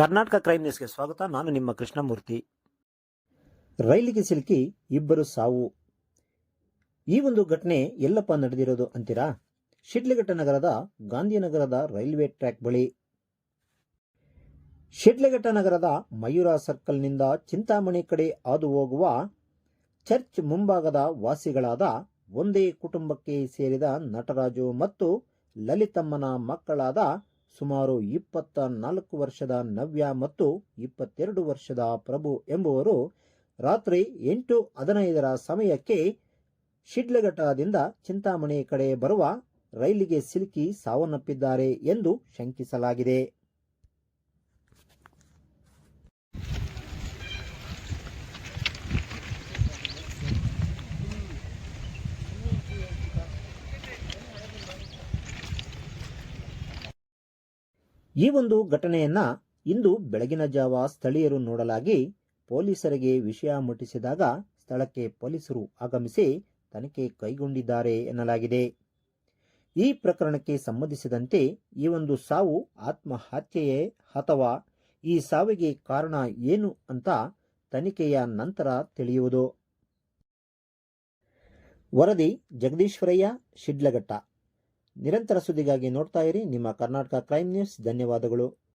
Karnataka crime ನ್ಯೂಸ್ಗೆ ಸ್ವಾಗತ. ನಾನು ನಿಮ್ಮ ಕೃಷ್ಣಮೂರ್ತಿ. ರೈಲಿಗೆ ಸಿಲುಕಿ ಇಬ್ಬರು ಸಾವು. ಈ ಒಂದು ಘಟನೆ ಎಲ್ಲಪ್ಪ ನಡೆದಿರೋದು ಅಂತೀರಾ? ಶಿಡ್ಲಘಟ್ಟ ನಗರದ ಗಾಂಧಿನಗರದ ರೈಲ್ವೆ ಟ್ರ್ಯಾಕ್ ಬಳಿ. ಶಿಡ್ಲಘಟ್ಟ ನಗರದ ಮಯೂರ ಸರ್ಕಲ್ನಿಂದ ಚಿಂತಾಮಣಿ ಕಡೆ ಹಾದು ಹೋಗುವ ಚರ್ಚ್ ಮುಂಭಾಗದ ವಾಸಿಗಳಾದ ಒಂದೇ ಕುಟುಂಬಕ್ಕೆ ಸೇರಿದ ನಟರಾಜು ಮತ್ತು ಲಲಿತಮ್ಮನ ಮಕ್ಕಳಾದ ಸುಮಾರು ಇಪ್ಪತ್ತ ನಾಲ್ಕು ವರ್ಷದ ನವ್ಯ ಮತ್ತು ಇಪ್ಪತ್ತೆರಡು ವರ್ಷದ ಪ್ರಭು ಎಂಬುವರು ರಾತ್ರಿ ಎಂಟು ಹದಿನೈದರ ಸಮಯಕ್ಕೆ ಶಿಡ್ಲಘಟ್ಟದಿಂದ ಚಿಂತಾಮಣಿ ಕಡೆ ಬರುವ ರೈಲಿಗೆ ಸಿಲುಕಿ ಸಾವನ್ನಪ್ಪಿದ್ದಾರೆ ಎಂದು ಶಂಕಿಸಲಾಗಿದೆ. ಈ ಒಂದು ಘಟನೆಯನ್ನ ಇಂದು ಬೆಳಗಿನ ಜಾವ ಸ್ಥಳೀಯರು ನೋಡಲಾಗಿ ಪೊಲೀಸರಿಗೆ ವಿಷಯ ಮುಟ್ಟಿಸಿದಾಗ ಸ್ಥಳಕ್ಕೆ ಪೊಲೀಸರು ಆಗಮಿಸಿ ತನಿಖೆ ಕೈಗೊಂಡಿದ್ದಾರೆ ಎನ್ನಲಾಗಿದೆ. ಈ ಪ್ರಕರಣಕ್ಕೆ ಸಂಬಂಧಿಸಿದಂತೆ ಈ ಒಂದು ಸಾವು ಆತ್ಮಹತ್ಯೆಯೇ ಅಥವಾ ಈ ಸಾವಿಗೆ ಕಾರಣ ಏನು ಅಂತ ತನಿಖೆಯ ನಂತರ ತಿಳಿಯುವುದು. ವರದಿ ಜಗದೀಶ್ವರಯ್ಯ, ಶಿಡ್ಲಘಟ್ಟ. ನಿರಂತರ ಸುದ್ದಿಗಾಗಿ ನೋಡ್ತಾ ಇರಿ. ನಿಮ್ಮ ಕರ್ನಾಟಕ ಕ್ರೈಮ್ ನ್ಯೂಸ್. ಧನ್ಯವಾದಗಳು.